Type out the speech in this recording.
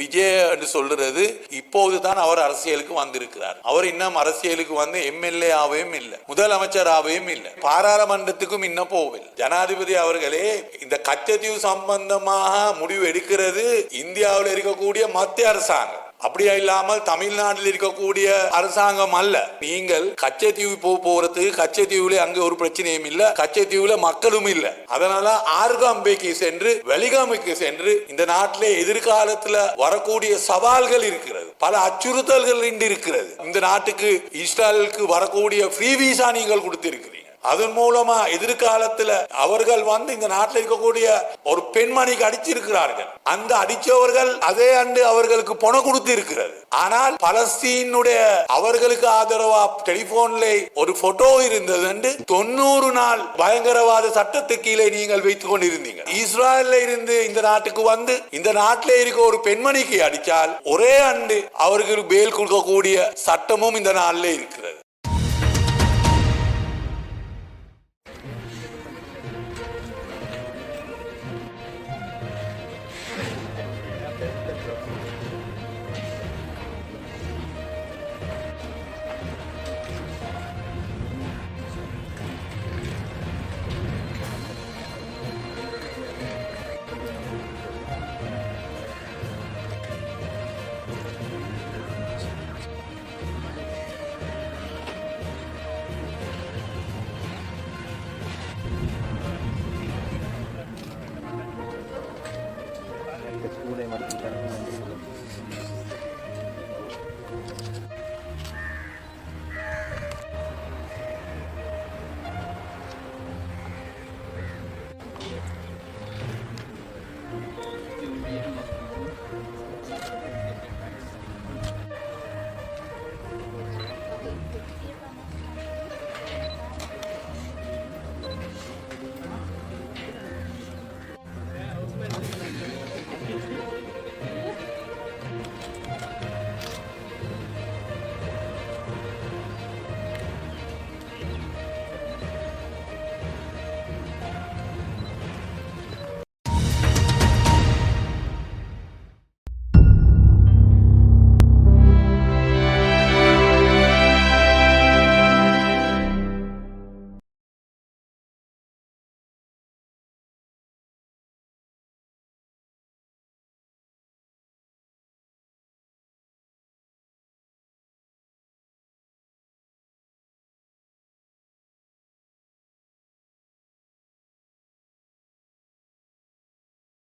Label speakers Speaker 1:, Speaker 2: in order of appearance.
Speaker 1: விஜய் என்று சொல்றது இப்போதுதான் அவர் அரசியலுக்கு வந்திருக்கிறார். அவர் இன்னும் அரசியலுக்கு வந்து எம்எல்ஏ ஆகவும் இல்லை முதலமைச்சராகவும் இல்லை பாராளுமன்றத்துக்கும் இன்னும் போவில்லை ஜனாதிபதி அவர்களே இந்த கச்சத்தீவு சம்பந்தமாக முடிவு எடுக்கிறது இந்தியாவில் இருக்கக்கூடிய மத்திய அரசாங்கம். அப்படியா இல்லாமல் தமிழ்நாட்டில் இருக்கக்கூடிய அரசாங்கம் அல்ல. நீங்கள் கச்சத்தீவு போக போறதுக்கு கச்சத்தீவுல அங்க ஒரு பிரச்சனையும் இல்ல கச்சத்தீவுல மக்களும் இல்ல. அதனால ஆர்காம்பேக்கு சென்று வெளிகாமைக்கு சென்று இந்த நாட்டிலே எதிர்காலத்துல வரக்கூடிய சவால்கள் இருக்கிறது. பல அச்சுறுத்தல்கள் இருக்கிறது. இந்த நாட்டுக்கு இஸ்ரேலுக்கு வரக்கூடிய ஃப்ரீ விசா நீங்கள் கொடுத்திருக்கிறீங்க அதன் மூலமா எதிர்காலத்துல அவர்கள் வந்து இந்த நாட்டில் இருக்கக்கூடிய ஒரு பெண்மணிக்கு அடிச்சிருக்கிறார்கள். அந்த அடிச்சவர்கள் அதே ஆண்டு அவர்களுக்கு பணம் கொடுத்து இருக்கிறது ஆனால் பலஸ்தீனுடைய அவர்களுக்கு ஆதரவா டெலிபோன்ல ஒரு போட்டோ இருந்தது என்று தொண்ணூறு நாள் பயங்கரவாத சட்டத்துக்கு கீழே நீங்கள் வைத்துக் கொண்டிருந்தீங்க. இஸ்ராயல்ல இருந்து இந்த நாட்டுக்கு வந்து இந்த நாட்டில இருக்க ஒரு பெண்மணிக்கு அடித்தால் ஒரே ஆண்டு அவர்களுக்கு பேல் கொடுக்கக்கூடிய சட்டமும் இந்த நாளிலே இருக்கிறது.
Speaker 2: ಇದೇ ಮಾಡ್ತಿರ್ತಾರೆ